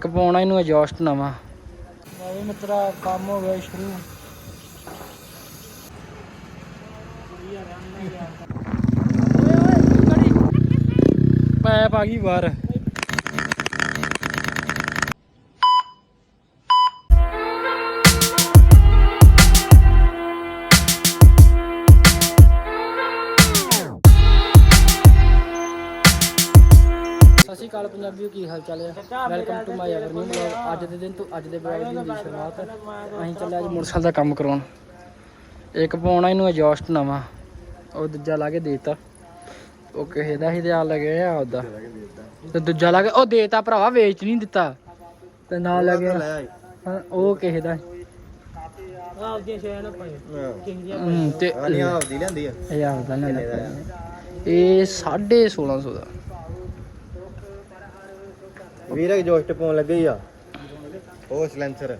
ਕਪਾਉਣਾ ਇਹਨੂੰ ਐਡਜਸਟ ਨਵਾਂ। ਬਾਈ ਮਿੱਤਰਾ ਕੰਮ ਹੋ ਗਿਆ ਸ਼ੁਰੂ। ਪੈਪ ਆ ਗਈ ਬਾਹਰ। ਸਤਿ ਸ਼੍ਰੀ ਅਕਾਲ ਪੰਜਾਬੀਓ ਕੀ ਹਾਲ ਚਾਲ ਹੈ welcome to my our new blog ਅੱਜ ਦੇ ਦਿਨ ਤੋਂ ਅੱਜ ਦੇ ਬਲੌਗ ਦੀ ਹੁੰਦੀ ਸ਼ੁਰੂਆਤ। ਅਸੀਂ ਚੱਲੇ ਅੱਜ ਮੋਟਰਸਾਈਕਲ ਦਾ ਕੰਮ ਕਰਾਉਣ। ਇੱਕ ਪਾਉਣਾ ਇਹਨੂੰ ਐਡਜਸਟ ਨਵਾਂ। ਉਹ ਦੂਜਾ ਲਾ ਕੇ ਦੇਤਾ। ਉਹ ਕਿਸੇ ਦਾ ਹੀ ਆ ਲਗੇ ਆ ਉਹਦਾ। ਤੇ ਦੂਜਾ ਲਾ ਕੇ ਉਹ ਦੇਤਾ ਭਰਾਵਾ ਵੇਚ ਨਹੀਂ ਦਿੱਤਾ। ਤੇ ਨਾਲ ਲੱਗੇ ਹਾਂ, ਉਹ ਕਿਸੇ ਦਾ। ਆਪਦੀਆਂ ਸ਼ੈਨ ਕਿੰਨੀਆਂ ਹਮ, ਤੇ ਆਪਦੀ ਲੈਂਦੀ ਆ। ਹਜ਼ਾਰ ਦਾ ਨਾ ਇਹ 1650 ਦਾ। ਵੀਰ ਇੱਕ ਜੋਸਟ ਪਾਉਣ ਲੱਗੇ ਹੀ ਆ। ਉਹ ਸਲੈਂਸਰ।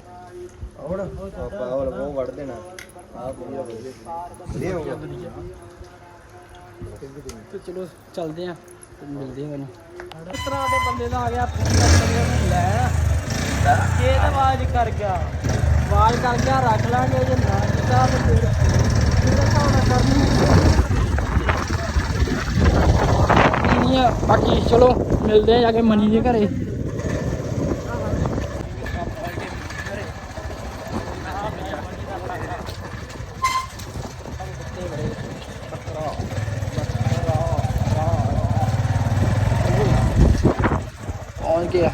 ਹੁਣ ਆਪਾਂ ਉਹ ਉਹ ਵੜ ਦੇਣਾ। ਆ ਵਧੀਆ ਵਧੀਆ ਹੋ ਗਿਆ। ਤੇ ਚਲੋ ਚੱਲਦੇ ਆ। ਤੇ ਮਿਲਦੇ ਹਾਂ ਤੁਹਾਨੂੰ। ਇਸ ਤਰ੍ਹਾਂ ਦੇ ਬੰਦੇ ਦਾ ਆ ਗਿਆ ਲੈ। ਇਹ ਤਾਂ ਆਵਾਜ਼ ਕਰ ਗਿਆ। ਆਵਾਜ਼ ਕਰ ਗਿਆ ਰੱਖ ਲਾਂਗੇ ਜੇ ਨਾ ਕੀਤਾ ਤੇ ਫਿਰ ਫਿਰ ਕਾਉਣਾ ਕਰਨੀ ਨਹੀਂ ਬਾਕੀ ਚਲੋ ਮਿਲਦੇ ਆ ਜਾ ਕੇ ਮਨੀ ਦੇ ਘਰੇ ਪਹੁੰਚ ਗਿਆ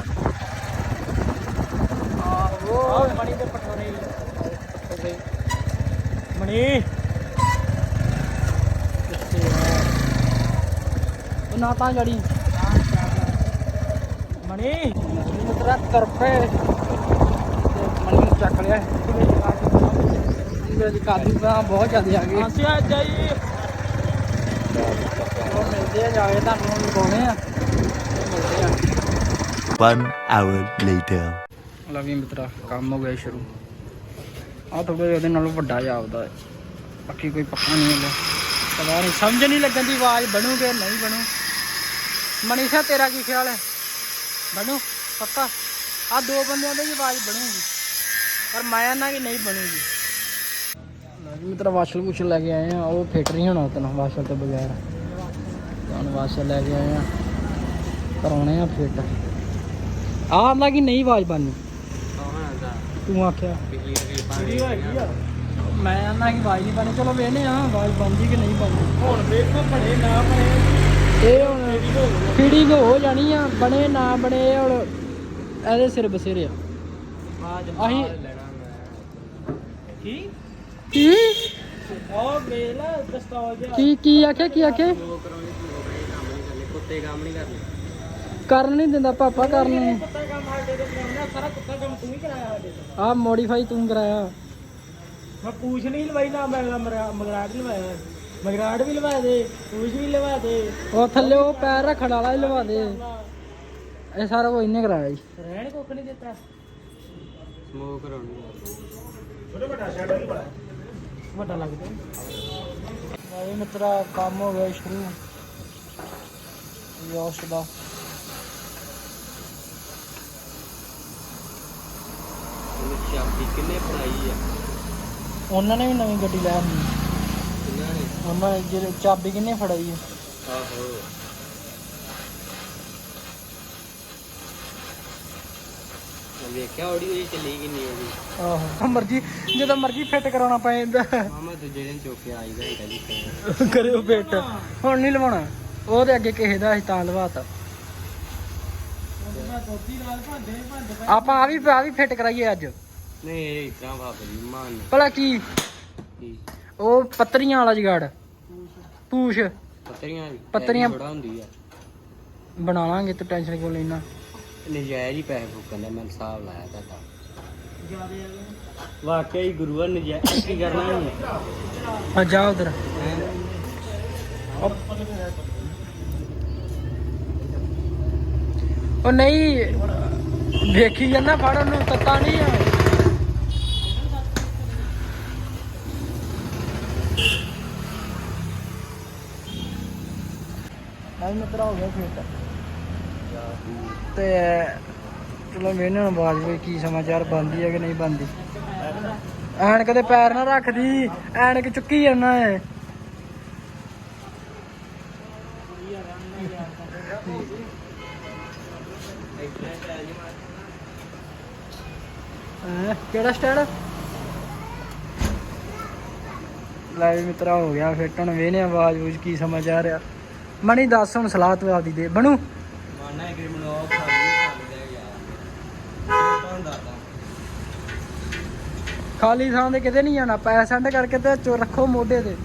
ਮਣੀ ਦੇ ਪਟੋਰੇ ਮਣੀ। ਉਹ ਨਾ ਤਾਂ ਜੜੀ। ਮਣੀ। ਤੇਰਾ ਤਰਫੇ ਨੂੰ ਚੱਕ ਲਿਆ। ਇਹਦੇ ਦੀ ਕਾਦੀ ਤਾਂ ਬਹੁਤ ਜ਼ਿਆਦਾ ਆ ਗਏ। ਆਸਿਆ ਜਾਈ ਉਹ ਮਿਲਦੇ ਆ ਜਾ ਕੇ ਤੁਹਾਨੂੰ ਲਗਾਉਣੇ ਆ ਮਿਲਦੇ ਆ। One hour later. ਲਵੀ ਮਿੱਤਰਾ, ਕੰਮ ਹੋ ਗਿਆ ਸ਼ੁਰੂ। ਆ ਥੋੜਾ ਜਿਹਾ ਉਹਦੇ ਨਾਲੋਂ ਵੱਡਾ ਜਿਹਾ ਆਉਦਾ ਹੈ। ਬਾਕੀ ਕੋਈ ਪੱਕਾ ਨਹੀਂ ਹੁੰਦਾ ਪਤਾ ਨਹੀਂ, ਸਮਝ ਨਹੀਂ ਲੱਗਣ ਦੀ ਆਵਾਜ਼ ਬਣੂਗੇ, ਨਹੀਂ ਬਣੂ। ਮਨੀਸ਼ਾ, ਤੇਰਾ ਕੀ ਖਿਆਲ ਹੈ? ਬਣੂ? ਪੱਕਾ? ਆ ਦੋ ਬੰਦਿਆਂ ਦੀ ਆਵਾਜ਼ ਬਣੂਗੀ। ਪਰ ਮਾਇਆ ਨਾਲ ਕਿ ਨਹੀਂ ਬਣੂਗੀ। ਲਵੀ ਮਿੱਤਰਾ, ਵਾਸ਼ਲ ਕੁਸ਼ਲ ਲੈ ਕੇ ਆਏ ਆ। ਉਹ ਫਿੱਟ ਨਹੀਂ ਹੋਣਾ ਉਤਨਾ, ਵਾਸ਼ਲ ਤੋਂ ਬਗੈਰ। ਹੁਣ ਵਾਸ਼ਲ ਲੈ ਕੇ ਆਏ ਆ। ਕਰਾਉਣੇ ਆ ਫਿੱਟ ਆਹ ਆਂਦਾ ਕਿ ਨਹੀਂ ਆਵਾਜ਼ ਬਣਨੀ। ਤੂੰ ਆਖਿਆ। ਮੈਂ ਆਂਦਾ ਕਿ ਆਵਾਜ਼ ਨਹੀਂ ਬਣਨੀ ਚਲੋ ਵੇਖਨੇ ਆ ਆਵਾਜ਼ ਬਣਦੀ ਕਿ ਨਹੀਂ ਬਣਦੀ? ਹੁਣ ਵੇਖੋ ਬਣੇ ਨਾ ਬਣੇ। ਇਹ ਹੁਣ ਫੀਡਿੰਗ ਹੋ ਜਾਣੀ ਆ ਬਣੇ ਨਾ ਬਣੇ ਇਹ ਹੁਣ ਇਹਦੇ ਸਿਰ ਬਸੇਰੇ ਆ। ਅਸੀਂ ਕੀ? ਕੀ? ਉਹ ਮੇਲਾ ਦਸਤਾਵੇਜ਼ ਜਿਹਾ। ਕੀ ਕੀ ਆਖਿਆ ਕੀ ਆਖਿਆ? ਕੁੱਤੇ ਕੰਮ ਨਹੀਂ ਕਰਨੇ। ਕਰਨ ਨਹੀਂ ਦਿੰਦਾ ਪਾਪਾ ਕਰਨ ਨੂੰ। ਕੁੱਤਾ ਕੰਮ ਸਾਡੇ ਤੋਂ ਕਰਾਉਣਾ ਸਾਰਾ ਕੁੱਤਾ ਕੰਮ ਤੂੰ ਹੀ ਕਰਾਇਆ ਸਾਡੇ ਤੋਂ। ਆ ਮੋਡੀਫਾਈ ਤੂੰ ਕਰਾਇਆ। ਮੈਂ ਪੂਛ ਨਹੀਂ ਲਵਾਈ ਨਾ ਮੈਂ ਮਗਰਾੜ ਲਵਾਇਆ। ਮਗਰਾੜ ਵੀ ਲਵਾ ਦੇ ਪੂਛ ਵੀ ਲਵਾ ਦੇ। ਉਹ ਥੱਲੇ ਉਹ ਪੈਰ ਰੱਖਣ ਵਾਲਾ ਹੀ ਲਵਾ ਦੇ। ਇਹ ਸਾਰਾ ਉਹ ਇਹਨੇ ਕਰਾਇਆ ਜੀ। ਰਹਿਣ ਕੁੱਖ ਨਹੀਂ ਦਿੱਤਾ। ਸਮੋਕ ਕਰਾਉਣੀ ਵੱਡਾ ਲੱਗਦਾ ਭਾਈ ਮਿੱਤਰਾ ਕੰਮ ਹੋ ਗਿਆ ਸ਼ੁਰੂ। ਯੋਸ਼ ਦਾ। ਚਾਬੀ ਕਿੰਨੇ ਆ? ਉਹਨਾਂ ਨੇ ਵੀ ਨਵੀਂ ਗੱਡੀ ਲੈ ਆਂਦੀ ਕਿੰਨਾ ਨੇ? ਉਹਨਾਂ ਨੇ ਜਿਹੜੇ ਚਾਬੀ ਕਿੰਨੇ ਫੜਾਈ ਹੈ ਆਹੋ। ਮੈਂ ਵੇਖਿਆ ਆਡੀਓ ਚੱਲੀ ਆਹੋ। ਮਰਜ਼ੀ ਜਦੋਂ ਮਰਜ਼ੀ ਫਿੱਟ ਕਰਾਉਣਾ ਪੈ ਜਾਂਦਾ। ਮਾਮਾ ਦੂਜੇ ਦਿਨ ਚੁੱਕ ਕੇ ਕਰਿਓ ਫਿੱਟ ਹੁਣ ਨਹੀਂ ਲਵਾਉਣਾ। ਉਹਦੇ ਅੱਗੇ ਕਿਸੇ ਦਾ ਅਸੀਂ ਤਾਂ ਲਵਾਤਾ। ਆਪਾਂ ਆ ਵੀ ਆ ਵੀ ਫਿੱਟ ਕਰਾਈਏ ਅੱਜ। ਨਹੀਂ ਇਹ ਇਤਨਾ ਬਾਬਲੀ ਮਾਨ। ਭਲਾ ਕੀ? ਕੀ? ਉਹ ਪੱਤਰੀਆਂ ਵਾਲਾ ਜਗਾੜ। ਪੂਛ। ਪੱਤਰੀਆਂ ਦੀ ਪੱਤਰੀਆਂ- ਬੜਾ ਹੁੰਦੀ ਆ। ਬਣਾ ਲਾਂਗੇ ਤੂੰ ਟੈਨਸ਼ਨ ਕਿਉਂ ਲੈਣਾ ਨਜਾਇਜ਼ ਹੀ ਪੈਸੇ ਫੁੱਕਣ ਦਾ ਮੈਂ ਹਿਸਾਬ ਲਾਇਆ ਤੁਹਾਡਾ ਵਾਕਿਆ ਹੀ ਗੁਰੂਆ ਨਜਾਇਜ਼ ਕੀ ਕਰਨਾ ਹੈ ਆ ਜਾ ਉਧਰ। ਉਹ ਨਹੀਂ ਵੇਖੀ ਜਾਂਦਾ ਫੜ ਉਹਨੂੰ ਤੱਤਾ ਨਹੀਂ ਆ। ਆਈ ਮਿੱਤਰਾ ਹੋ ਗਿਆ ਫਿੱਟ ਤੇ ਚਲੋ ਵੇਨੇ ਹੁਣ ਆਵਾਜ਼ ਵੀ ਕੀ ਸਮਾਚਾਰ ਬੰਦੀ ਹੈ ਕਿ ਨਹੀਂ ਬੰਦੀ ਐਨਕ ਦੇ ਪੈਰ ਨਾ ਰੱਖਦੀ ਐਨਕ ਚੁੱਕੀ ਜਾਂਦਾ ਹੈ ਹੈਂ, ਕਿਹੜਾ ਸਟੈਂਡ ਲੈ ਵੀ ਮਿੱਤਰਾ ਹੋ ਗਿਆ ਫਿੱਟ ਹੁਣ ਵੇਨੇ ਆਵਾਜ਼ ਬੂਝ ਕੀ ਸਮਾਚਾਰ ਆ। ਮਣੀ ਦੱਸ ਹੁਣ ਸਲਾਹ ਤੂੰ ਆਪਦੀ ਦੇ। ਬਣੂ? ਮਾਨਾ ਕਿ ਮੈਨੂੰ ਉਹ ਖਾ ਲਈ ਯਾਰ। ਕੌਣ ਦਾਤਾ ਖਾਲੀ ਥਾਂ ਤੇ ਕਿਤੇ ਨਹੀਂ ਜਾਣਾ ਪੈਸੇ ਸੈਂਡ ਕਰਕੇ ਤੇ ਚੋ ਰੱਖੋ ਮੋਢੇ ਤੇ।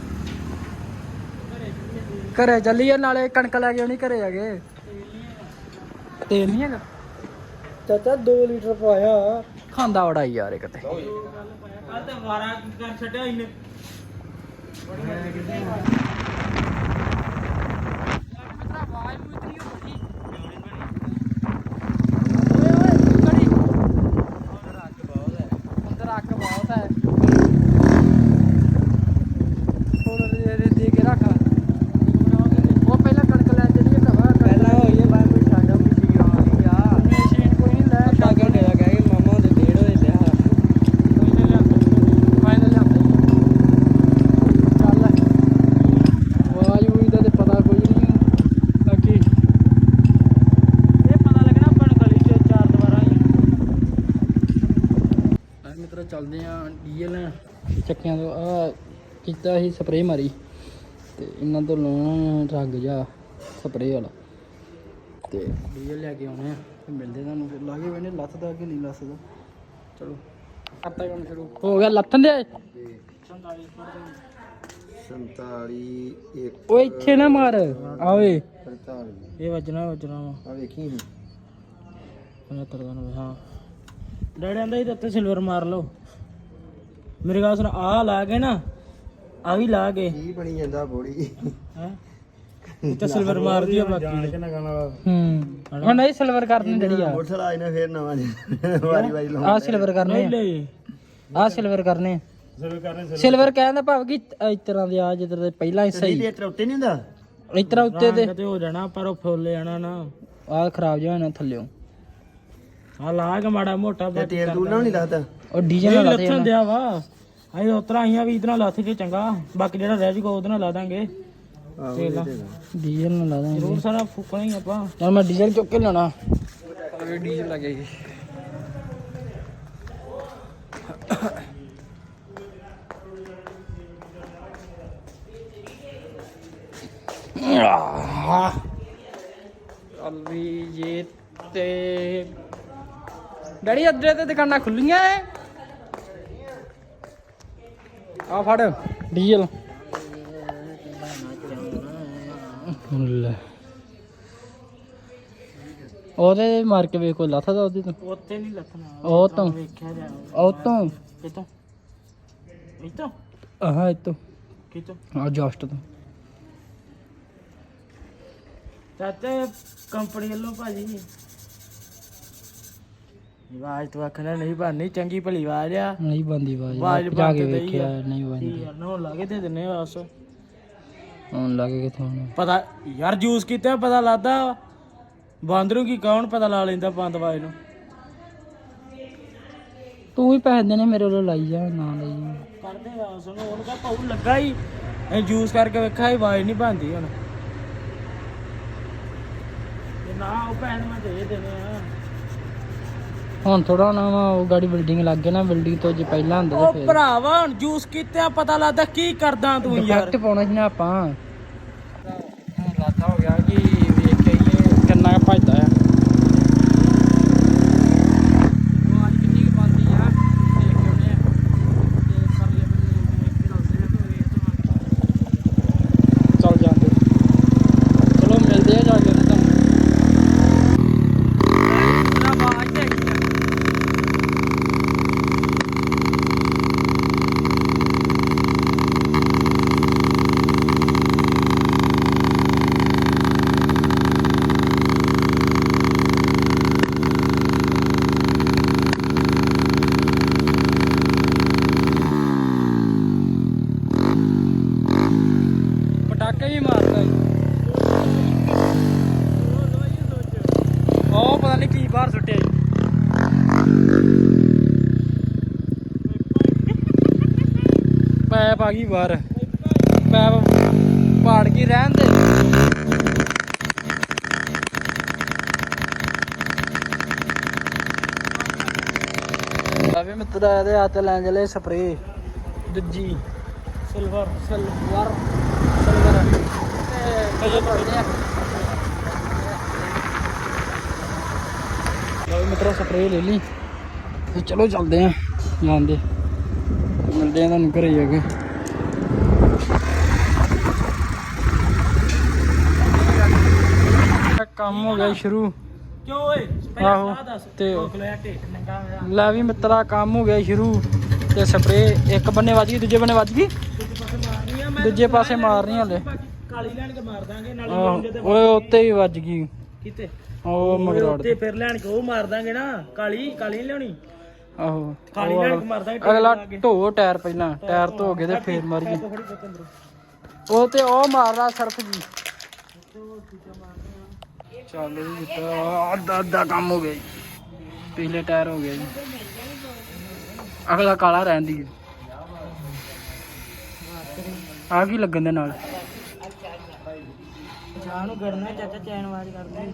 ਘਰੇ ਚੱਲੀਏ ਨਾਲੇ ਕਣਕ ਲੈ ਕੇ ਆਉਣੀ ਘਰੇ ਹੈਗੇ ਤੇਲ ਨਹੀਂ ਹੈਗਾ। ਚਾਚਾ 2 ਲੀਟਰ ਪਾਇਆ। ਖਾਂਦਾ ਬੜਾ ਯਾਰ ਇਹ ਕਿਤੇ ਕੱਲ ਤੇ ਵਾਰਾ ਕਰ ਛੱਡਿਆ ਇਹਨੇ ਅੰਦਰ ਅੱਗ ਬਹੁਤ ਹੈ ਹੋਰ ਦੇ ਦੇ ਦੇ ਕੇ ਰੱਖ ਉਹ ਪਹਿਲਾਂ ਕਣਕ ਲੈ ਚਲੀਏ ਭਰਾਵਾ ਪਹਿਲਾਂ ਹੋਈਏ ਬਾਈ ਮੈਂ ਸਾਡਾ ਮਸ਼ੀਨ ਆਣੀ ਆ ਮਸ਼ੀਨ ਕੋਈ ਨਹੀਂ ਲੈ ਅੱਧਾ ਘੰਟੇ ਦਾ ਕਹਿ ਮਾਮਾ ਦੇ ਡੇਢ ਹੋਏ ਲਿਆ ਕੋਈ ਨਾ ਲਿਆਂਦਾ ਫਾਈਨਲ ਲਿਆਂਦਾ ਚੱਲ ਆਵਾਜ਼ ਵੂਜ ਦਾ ਤੇ ਪਤਾ ਕੋਈ ਨਹੀਂ ਬਾਕੀ ਇਹ ਪਤਾ ਲੱਗਣਾ ਬਣ ਗਲੀ ਚ ਚਾਰ ਦੁਬਾਰਾ ਹੀ ਆ ਮਿੱਤਰ ਚੱਲਦੇ ਆ ਡੀਐਲ ਚੱਕਿਆਂ ਤੋਂ ਆ ਕੀਤਾ ਸੀ ਸਪਰੇਅ ਮਾਰੀ ਤੇ ਇਹਨਾਂ ਤੋਂ ਲਾਉਣਾ ਰੰਗ ਜਾ ਸਪਰੇਅ ਵਾਲਾ। ਤੇ ਡੀਐਲ ਲੈ ਕੇ ਆਉਣੇ ਆ ਤੇ ਮਿਲਦੇ ਤੁਹਾਨੂੰ। ਫਿਰ ਲਾਗੇ ਵੇਨੇ ਲੱਥਦਾ ਕਿ ਨਹੀਂ ਲੱਥਦਾ? ਚਲੋ ਕਰਤਾ ਕੰਮ ਸ਼ੁਰੂ। ਹੋ ਗਿਆ ਲੱਥਣ ਦੇ? 47 1 ਓਏ ਇੱਥੇ ਨਾ ਮਾਰ। ਆਵੇ। 45 ਇਹ ਵੱਜਣਾ ਵੱਜਣਾ ਵਾ। ਆ ਵੇਖੀ 75 ਦਾ ਨਵੇਂ ਹਾਂ। ਡੈਡੀ ਆਂਦਾ ਸੀ ਤੇ ਉੱਤੇ ਸਿਲਵਰ ਮਾਰ ਲਓ। ਮੇਰੇ ਗੱਲ ਸੁਣ ਆ ਲਾ ਕੇ ਨਾ ਆ ਵੀ ਲਾ ਕੇ। ਕੀ ਬਣੀ ਜਾਂਦਾ ਬੋੜੀ? ਹੈ? ਉੱਤੇ ਸਿਲਵਰ ਮਾਰ ਦਿਓ ਬਾਕੀ। ਹੂੰ। ਹੁਣ ਇਹ ਸਿਲਵਰ ਕਰਨੇ ਜਿਹੜੀ ਆ। ਮੋਟਰਸਾਈਕਲ ਆਈ ਨਾ ਫੇਰ ਨਵਾਂ ਵਾਰੀ ਵਾਰੀ ਲਾਉਂ ਆ। ਸਿਲਵਰ ਕਰਨੇ ਲੈ ਆ। ਸਿਲਵਰ ਕਰਨੇ ਸਿਲਵਰ ਕਹਿਣ ਦਾ ਭਾਵ ਕਿ ਇਸ ਤਰ੍ਹਾਂ ਦੇ ਆ ਜਿੱਦਾਂ ਦੇ ਪਹਿਲਾਂ ਹੀ। ਸਹੀ ਤੇ ਟਰੋਟੇ ਨਹੀਂ ਹੁੰਦਾ? ਇਸ ਤਰ੍ਹਾਂ ਉੱਤੇ ਤੇ ਤੇ ਹੋ ਜਾਣਾ ਪਰ ਉਹ ਫੁੱਲ ਜਾਣਾ ਨਾ। ਆ ਖਰਾਬ ਜਿਹਾ ਹੋਣਾ ਥੱਲਿਓ। ਆ ਲਾ ਕੇ ਮਾੜਾ ਮੋਟਾ ਤੇ ਤੇਲ ਨਾਲ ਨਹੀਂ ਲੱਗਦਾ ਉਹ ਡੀਜ਼ਲ ਨਾਲ ਲੱਥਣ ਦਿਆ ਵਾ। ਅਸੀਂ ਉਤਰਾ ਆਈਆਂ ਵੀ ਨਾਲ ਲੱਥ ਕੇ ਚੰਗਾ। ਬਾਕੀ ਜਿਹੜਾ ਰਹਿ ਜੂਗਾ ਉਹਦੇ ਨਾਲ ਲਾ ਦਾਂਗੇ। ਤੇਲ ਨਾਲ। ਡੀਜ਼ਲ ਨਾਲ ਲਾ ਦਾਂਗੇ। ਜ਼ਰੂਰ ਸਾਰਾ ਫੂਕਣਾ ਹੀ ਆਪਾਂ। ਮੈਂ ਡੀਜ਼ਲ ਚੁੱਕ ਕੇ ਲੈਣਾ ਅਰੇ ਡੀਜ਼ਲ ਲੱਗੇਗੀ ਚੱਲ ਵੀ ਜੇ ਤੇ ਡੈਡੀ ਅੱਧੇ ਤੇ ਦੁਕਾਨਾਂ ਖੁੱਲੀਆਂ ਐ? ਆ ਫੜ ਡੀਜ਼ਲ। ਲੈ। ਉਹਦੇ ਮਾਰ ਕੇ ਵੇਖੋ ਲੱਥਦਾ ਉਹਦੇ ਤੋਂ? ਉੱਤੇ ਨਹੀਂ ਲੱਥਣਾ। ਉਹ ਤੋਂ? ਵੇਖਿਆ ਜਾ ਉਹ ਤੋਂ? ਕਿਤੋਂ ਇਤੋਂ ਆਹ ਇਤੋਂ ਕਿਤੋਂ ਆ ਜਸਟ ਤੋਂ। ਚਾਚਾ ਕੰਪਨੀ ਵੱਲੋਂ ਭਾਜੀ ਆਵਾਜ਼ ਤੋਂ ਆਖਣਾ ਨਹੀਂ ਬਣਨੀ ਚੰਗੀ ਭਲੀ ਆਵਾਜ਼ ਆ। ਨਹੀਂ ਬੰਦੀ ਬਾਜ ਆਵਾਜ਼ ਜਾ ਕੇ ਬੰਦ ਦਈ ਵੇਖਿਆ ਆ। ਨਹੀਂ ਕੀ ਬੰਦੀ ਯਾਰ ਨਾ ਲਾ ਕੇ ਦੇ ਦਿੰਨੇ ਬਸ। ਹੁਣ ਲੱਗੇ ਕਿਥੋਂ ਪਤਾ ਯਾਰ ਜੂਸ ਕੀਤਾ ਪਤਾ ਲੱਗਦਾ। ਬਾਂਦਰੂ ਕੀ ਕੌਣ ਪਤਾ ਲਾ ਲੈਂਦਾ ਬੰਦ ਆਵਾਜ਼ ਨੂੰ। ਤੂੰ ਵੀ ਪੈਸੇ ਦੇਣੇ ਮੇਰੇ ਵੱਲੋਂ ਲਾਈ ਜਾ ਨਾ ਲਈ ਜਾ। ਕਰਦੇ ਆ ਸੁਣੋ ਉਹਨੂੰ ਕਹ ਪਾਉ ਲੱਗਾ ਹੀ। ਇਹ ਜੂਸ ਕਰਕੇ ਵੇਖਿਆ ਇਹ ਆਵਾਜ਼ ਨਹੀਂ ਬੰਦੀ ਹੁਣ। ਤੇ ਨਾ ਉਹ ਭੈਣ ਮੈਂ ਦੇ ਦੇਣੇ ਆ। ਹੁਣ ਥੋੜਾ ਨਾ ਵਾ ਉਹ ਗਾੜੀ ਬਿਲਡਿੰਗ ਲੱਗ ਗਈ ਨਾ ਬਿਲਡਿੰਗ ਤੋਂ ਜੇ ਪਹਿਲਾਂ ਹੁੰਦੇ ਉਹ ਤੇ ਫਿਰ ਭਰਾਵਾ ਹੁਣ ਜੂਸ ਕੀਤਿਆਂ ਪਤਾ ਲੱਗਦਾ ਕੀ ਕਰਦਾ ਤੂੰ ਯਾਰ। ਡਿਫੈਕਟ ਪਾਉਣਾ ਸੀ ਨਾ ਆਪਾਂ ਰਾਤਾ ਹੋ ਗਿਆ ਕਿ ਵੇਖ ਕੇ ਇਹ ਕਿੰਨਾ ਕੁ ਭੱਜਦਾ ਆ ਆਵਾਜ਼ ਕਿੰਨੀ ਕੁ ਪਾਉਂਦੀ ਆ ਦੇਖ ਕੇ ਉਹਨੇ ਤੇ ਪਰਲੇ ਬੰਨੇ ਚੱਲ ਜਾਂਦੇ ਚਲੋ ਮਿਲਦੇ ਆ ਜਾ ਕੇ ਉਹਨੇ ਤੁਹਾਨੂੰ ਤੇਰਾ ਆਵਾਜ਼ ਤੇ ਹੈਗੀ ਆ ਪੈਪ ਆ ਗਈ ਬਾਹਰ ਪੈਪ ਪਾੜ ਗਈ ਰਹਿਣ ਦੇ। ਅਵੇ ਮਿੱਤਰਾ ਇਹਦੇ ਹੱਥ ਲੈਣ ਚਲੇ ਸਪਰੇ ਦੂਜੀ। ਸਿਲਵਰ ਸਿਲਵਰ ਸਿਲਵਰ ਤੇ ਕਜੇ ਪੜਦੇ ਆ ਲਓ ਮਿੱਤਰਾ ਸਪਰੇ ਲੈ ਲਈ। ਤੇ ਚਲੋ ਚੱਲਦੇ ਆ। ਜਾਂਦੇ ਮਿਲਦੇ ਆ ਤੁਹਾਨੂੰ ਘਰੇ ਜਾ ਕੇ ਕੰਮ ਹੋ ਗਿਆ ਸ਼ੁਰੂ। ਕਿਉਂ ਓਏ? ਆਹੋ, ਦੱਸ। ਤੇ- ਭੁੱਖ ਲਿਆ ਢਿੱਡ ਨੰਗਾ ਮੇਰਾ। ਲੈ ਵੀ ਮਿੱਤਰਾ ਕੰਮ ਹੋ ਗਿਆ ਸ਼ੁਰੂ। ਤੇ ਸਪਰੇ ਇੱਕ ਬੰਨੇ ਵੱਜ ਗਈ ਦੂਜੇ ਬੰਨੇ ਵੱਜ ਗਈ। ਦੂਜੇ ਪਾਸੇ ਮਾਰਨੀ ਆ ਮੈਂ ਦੂਜੇ ਪਾਸੇ ਮਾਰਨੀ ਹਲੇ। ਕਾਲੀ ਲੈਣ ਕੇ ਮਾਰ ਦਾਂਗੇ ਨਾਲੇ ਆਹੋ, ਮੁੰਡੇ ਤੇ ਓਏ ਉੱਤੇ ਹੀ ਵੱਜ ਗਈ। ਕਿਤੇ? ਉਹ ਮਗਰੋੜ ਉੱਤੇ ਫਿਰ ਲੈਣ ਕੇ ਉਹ ਮਾਰ ਦਾਂਗੇ ਨਾ ਕਾਲੀ ਕਾਲੀ ਨੀ ਲਿਆਉਣੀ? ਆਹੋ ਕਾਲੀ ਉਹ ਲੈਣ ਕੇ ਮਾਰ ਦਾਂਗੇ ਅਗਲਾ ਢੋ ਟਾਇਰ ਪਹਿਲਾਂ ਟਾਇਰ ਧੋ ਕੇ ਤੇ ਫੇਰ ਮਾਰੀਏ। ਥੋੜੀ ਪੁੱਤ ਅੰਦਰੋਂ ਉਹ ਤੇ ਉਹ ਮਾਰਦਾ ਸਰਫ ਜੀ। ਚੱਲ ਵੀ ਮਿੱਤਰਾ ਅੱਧਾ ਅੱਧਾ ਕੰਮ ਹੋ ਗਿਆ ਜੀ। ਪਿਛਲੇ ਟਾਇਰ ਹੋ ਗਿਆ ਜੀ। ਅਗਲਾ ਕਾਲਾ ਰਹਿਣ ਦੀ ਆ ਕੀ ਲੱਗਣ ਦੇ ਨਾਲ? ਚਾਹ ਨੂੰ ਗੜਨਾ ਚਾਚਾ ਚੈਨ ਆਵਾਜ਼ ਕਰਦੇ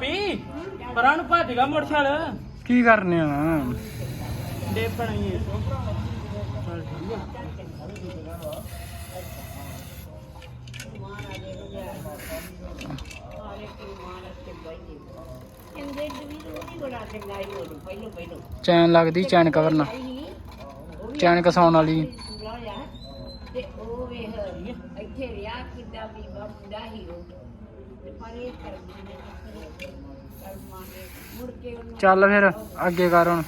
ਪੀ। ਪਰਾਂ ਨੂੰ ਭੱਜ ਗਾ ਮੋਟਰਸਾਈਕਲ। ਕੀ ਕਰਨੇ ਆ? ਡੇ ਬਣਾਈਏ ਚੱਲ ਠੀਕ ਆ। ਚੈਨ ਲੱਗਦੀ ਚੈਨ ਕਵਰ ਨਾਲ। ਚੈਨ ਕਸਾਉਣ ਵਾਲੀ। ਤੇ ਉਹ ਵੇਖ ਇੱਥੇ ਰਿਹਾ ਕਿੱਦਾਂ ਵੀ ਮੁੰਡਾ ਹੀ ਉਹ ਕਰਦੀ ਨੇ ਕਰਮਾਂ ਚੱਲ ਫਿਰ ਅੱਗੇ ਕਰ ਹੁਣ।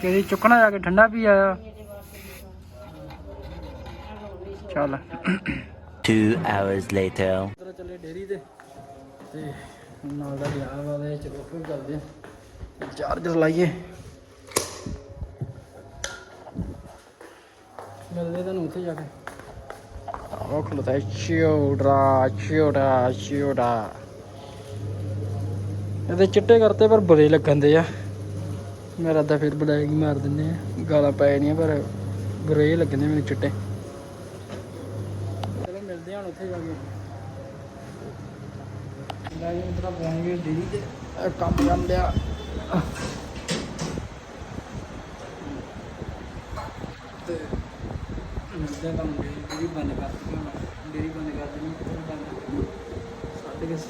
ਕਿਹਦੀ ਚੁੱਕਣਾ ਜਾ ਕੇ ਠੰਡਾ ਪੀ ਆਇਆ? ਚੱਲ। Two hours later. ਤੇਰਾ ਚੱਲੇ ਡੇਰੀ ਤੇ। ਤੇ ਨਾਲ ਦਾ ਵਿਆਹ ਵਾਲੇ ਚਲੋ ਫਿਰ ਚੱਲਦੇ ਚਾਰਜਰ ਲਾਈਏ। ਮਿਲਦੇ ਤੁਹਾਨੂੰ ਉੱਥੇ ਜਾ ਕੇ। ਉਹ ਖਲੋਤਾ ਹੈ ਚਿਉੜਾ ਚਿਉੜਾ ਚਿਉੜਾ ਇਹਦੇ ਚਿੱਟੇ ਕਰਤੇ ਪਰ ਬੁਰੇ ਲੱਗਣ ਦੇ ਆ। ਮੇਰਾ ਤਾਂ ਫਿਰ ਬਲੈਕ ਹੀ ਮਾਰ ਦਿੰਦੇ ਆ। ਗਾਲਾਂ ਪੈ ਜਾਣੀਆਂ ਪਰ ਬੁਰੇ ਹੀ ਮੈਨੂੰ ਚਿੱਟੇ। ਚਲੋ ਮਿਲਦੇ ਹਾਂ ਉੱਥੇ ਜਾ ਕੇ। ਲੈ ਜੀ ਮਿੱਤਰਾ ਪਹੁੰਚ ਡੇਰੀ ਤੇ ਕੰਮ ਕਰ ਲਿਆ। ਤੇ ਮਿਲਦੇ ਤਾਂ ਮੁੰਡੇ ਡੇਰੀ ਬੰਦ ਕਰ ਦਿੱਤੀ ਹੁਣ। ਡੇਰੀ ਬੰਦ ਕਰ ਦੇਣੀ ਫਿਰ ਬੰਦ ਕਰਨੀ ਸਾਢੇ ਕੁ ਸੱਤ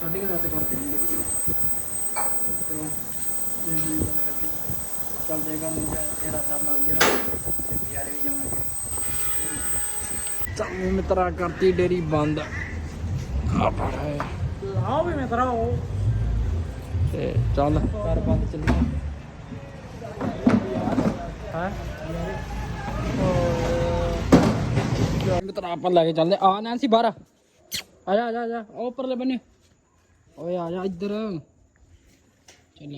ਸਾਢੇ ਕੁ ਸੱਤ ਕਰ ਦੇਣੀ ਡੇਰੀ ਤੇ ਡੇਰੀ ਬੰਦ ਕਰਕੇ ਚੱਲਦੇ ਕੰਮ ਨੂੰ ਤੇ ਰਾਤਾਂ ਮਾਰ ਗਿਆ। ਤੇ ਬਿਆਰੇ ਵੀ ਜਾਵਾਂਗੇ। ਚੱਲ ਮਿੱਤਰਾ ਕਰਤੀ ਡੇਰੀ ਬੰਦ। ਆ ਫੜ। ਆਓ ਵੀ ਮੈਂ ਕਰਾਓ ਤੇ ਚੱਲ। ਕਰ ਬੰਦ ਚੱਲੀਏ। ਹੈ? ਮਿੱਤਰਾ ਆਪਾਂ ਲੈ ਕੇ ਚੱਲਦੇ ਆ ਨੈਂਸੀ ਬਾਹਰ ਆ। ਜਾ ਆ ਜਾ ਆ ਜਾ। ਉਹ ਉੱਪਰਲੇ ਬੰਨੇ। ਓਏ, ਆ ਜਾ ਇੱਧਰ। ਚੱਲ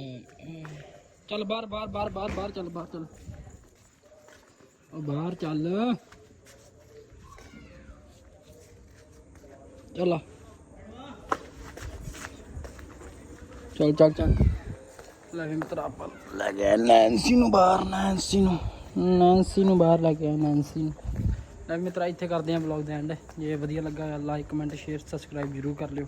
ਚੱਲ ਬਾਹਰ ਬਾਹਰ ਬਾਹਰ ਬਾਹਰ ਬਾਹਰ ਚੱਲ ਬਾਹਰ ਚੱਲ। ਉਹ ਬਾਹਰ ਚੱਲ। ਚੱਲ ਚੱਲ ਚੱਲ ਚੱਲ। ਲੈ ਮਿੱਤਰਾ ਆਪਾਂ। ਲੈ ਗਏ ਨੈਂਸੀ ਨੂੰ ਬਾਹਰ ਨੈਂਸੀ ਨੂੰ। ਨੈਂਸੀ ਨੂੰ ਬਾਹਰ ਲੈ ਕੇ ਗਿਆ ਨੈਂਸੀ ਨੂੰ। ਲੈ ਮਿੱਤਰਾ, ਇੱਥੇ ਕਰਦੇ ਆਂ ਬਲੌਗ ਦਾ ਐਂਡ ਜੇ ਵਧੀਆ ਲੱਗਾ ਲਾਈਕ ਕਮੈਂਟ ਸ਼ੇਅਰ ਸਬਸਕ੍ਰਾਈਬ ਜਰੂਰ ਕਰ ਲਿਓ।